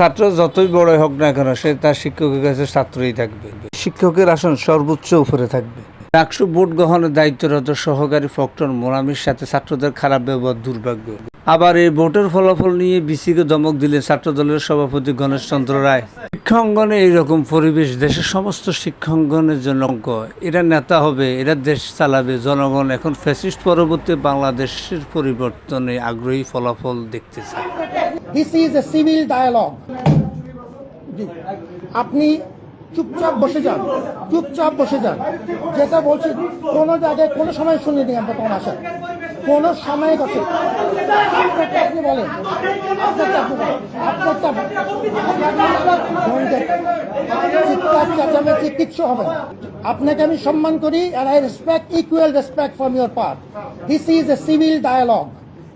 ছাত্র যতই বড় হোক না কেন, সে তার শিক্ষকের কাছে ছাত্রই থাকবে। শিক্ষকের আসন সর্বোচ্চ উপরে থাকবে। ডাকসু ভোট গ্রহণের দায়িত্বরত সহকারী ফক্টর মোরামির সাথে ছাত্রদের খারাপ ব্যবহার দুর্ভাগ্য। আবার এই ভোটের ফলাফল নিয়ে বিসিকে ধমক দিলেন ছাত্রদলের সভাপতি গণেশচন্দ্র রায়। শিক্ষাঙ্গনে এইরকম পরিবেশ দেশের সমস্ত শিক্ষাঙ্গনের জন্য অঙ্ক। এরা নেতা হবে, এরা দেশ চালাবে, জনগণ এখন ফ্যাসিস্ট পরবর্তী বাংলাদেশের পরিবর্তনে আগ্রহী ফলাফল দেখতে চায়। আপনি চুপচাপ বসে যান, চুপচাপ বসে যান। যেটা বলছি, কোনো জায়গায় কোনো সময় শুনিনি আমরা তোমার আসা। কোনো সাময়িক আছে? আপনি বলেন। চিৎকার চেঁচামেচি কিচ্ছু হবে। না আপনাকে আমি সম্মান করি আর I respect equal respect from your part this is a civil dialogue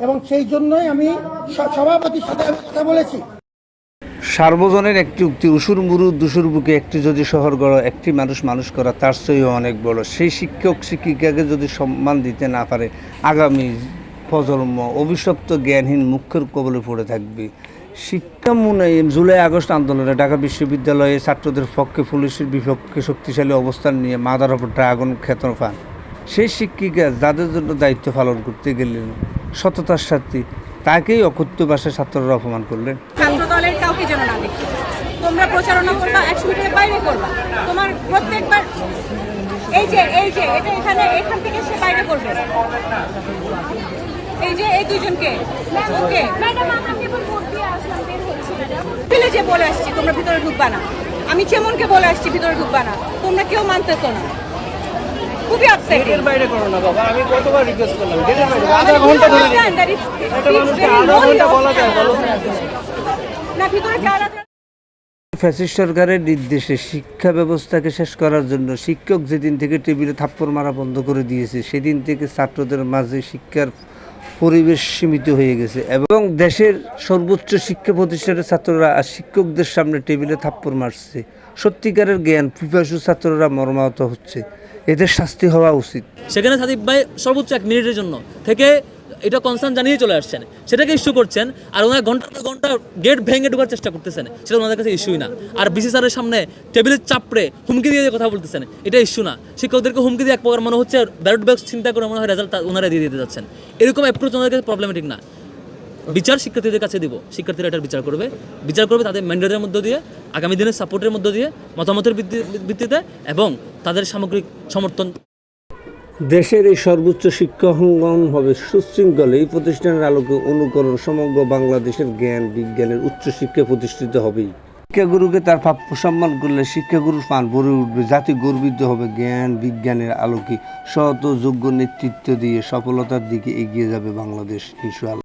এবং সেই জন্যই আমি সভাপতির সাথে কথা বলেছি। সার্বজনের একটি উক্তি, উসুর মুরু দুসুর বুকে একটি যদি শহর গড়, একটি মানুষ মানুষ করা তার চেয়েও অনেক বড়। সেই শিক্ষক, শিক্ষিকাকে যদি সম্মান দিতে না পারে, আগামী প্রজন্ম অভিশপ্ত জ্ঞানহীন মুখ্যের কবলে পড়ে থাকবে। শিক্ষা মনে জুলাই আগস্ট আন্দোলনে ঢাকা বিশ্ববিদ্যালয়ে ছাত্রদের পক্ষে পুলিশের বিপক্ষে শক্তিশালী অবস্থান নিয়ে মাদার ওপর ড্রাগন খ্যাত পান সেই শিক্ষিকা যাদের জন্য দায়িত্ব পালন করতে গেলেন, সততার সাথে তাকেই অকথ্য ভাষায় ছাত্ররা অপমান করলেন ছাত্র দলের কাউকে যেন না দেখি। তোমরা প্রচারণা করবা একশো মিটারের বাইরে করবা। তোমার প্রত্যেকবার এই যে এই যে এটা এখানে এখান থেকে সে বাইরে করবে। এই যে এই ওকে ফেলে যে বলে আসছি তোমরা ভিতরে ঢুকবা না। আমি চেমনকে বলে আসছি ভিতরে ঢুকবা না। তোমরা কেউ মানতেছো না। খুবই আপসেট গেটের বাইরে করো না বাবা আমি কতবার রিকোয়েস্ট করলাম। গেটের বাইরে আধা ঘণ্টা ধরে আধা ঘণ্টা বলা যায় বলো না ভিতরে যারা ফ্যাসিস্ট সরকারের নির্দেশে শিক্ষা ব্যবস্থাকে শেষ করার জন্য শিক্ষক যেদিন থেকে টেবিলে থাপ্পড় মারা বন্ধ করে দিয়েছে সেদিন থেকে ছাত্রদের মাঝে শিক্ষার পরিবেশ সীমিত হয়ে গেছে এবং দেশের সর্বোচ্চ শিক্ষা প্রতিষ্ঠানের ছাত্ররা আর শিক্ষকদের সামনে টেবিলে থাপ্পড় মারছে। সত্যিকারের জ্ঞান পিপাসু ছাত্ররা মর্মাহত হচ্ছে। এদের শাস্তি হওয়া উচিত। সেখানে সাদিক ভাই সর্বোচ্চ এক মিনিটের জন্য থেকে এটা কনসার্ন জানিয়ে চলে আসছেন। সেটাকে ইস্যু করছেন আর ওনার ঘণ্টা ঘণ্টা গেট ভেঙে ঢোকার চেষ্টা করতেছেন। সেটা ওনাদের কাছে ইস্যুই না। আর বিসি স্যারের সামনে টেবিলের চাপড়ে হুমকি দিয়ে কথা বলতেছেন। এটা ইস্যু না। শিক্ষকদেরকে হুমকি দিয়ে এক প্রকার মনে হচ্ছে ব্যালট বক্স চিন্তা করে মনে হয় রেজাল্ট ওনারা দিয়ে দিতে যাচ্ছেন। এরকম অ্যাপ্রোচ ওনাদের কাছে প্রবলেমেটিক না। বিচার শিক্ষার্থীদের কাছে দিব। শিক্ষার্থীরা এটার বিচার করবে। বিচার করবে তাদের ম্যান্ডেটের মধ্য দিয়ে, আগামী দিনের সাপোর্টের মধ্য দিয়ে, মতামতের ভিত্তিতে এবং তাদের সামগ্রিক সমর্থন। দেশের এই সর্বোচ্চ শিক্ষাঙ্গন হবে সুশৃঙ্খল। এই প্রতিষ্ঠানের আলোকে অনুকরণ সমগ্র বাংলাদেশের জ্ঞান, বিজ্ঞানের উচ্চ শিক্ষা প্রতিষ্ঠিত হবেই। শিক্ষাগুরুকে তার প্রাপ্য সম্মান করলে শিক্ষাগুরুর পান ভরে উঠবে। জাতি গর্বিত হবে। জ্ঞান, বিজ্ঞানের আলোকে ও যোগ্য নেতৃত্ব দিয়ে সফলতার দিকে এগিয়ে যাবে বাংলাদেশ, ইনশাআল্লাহ।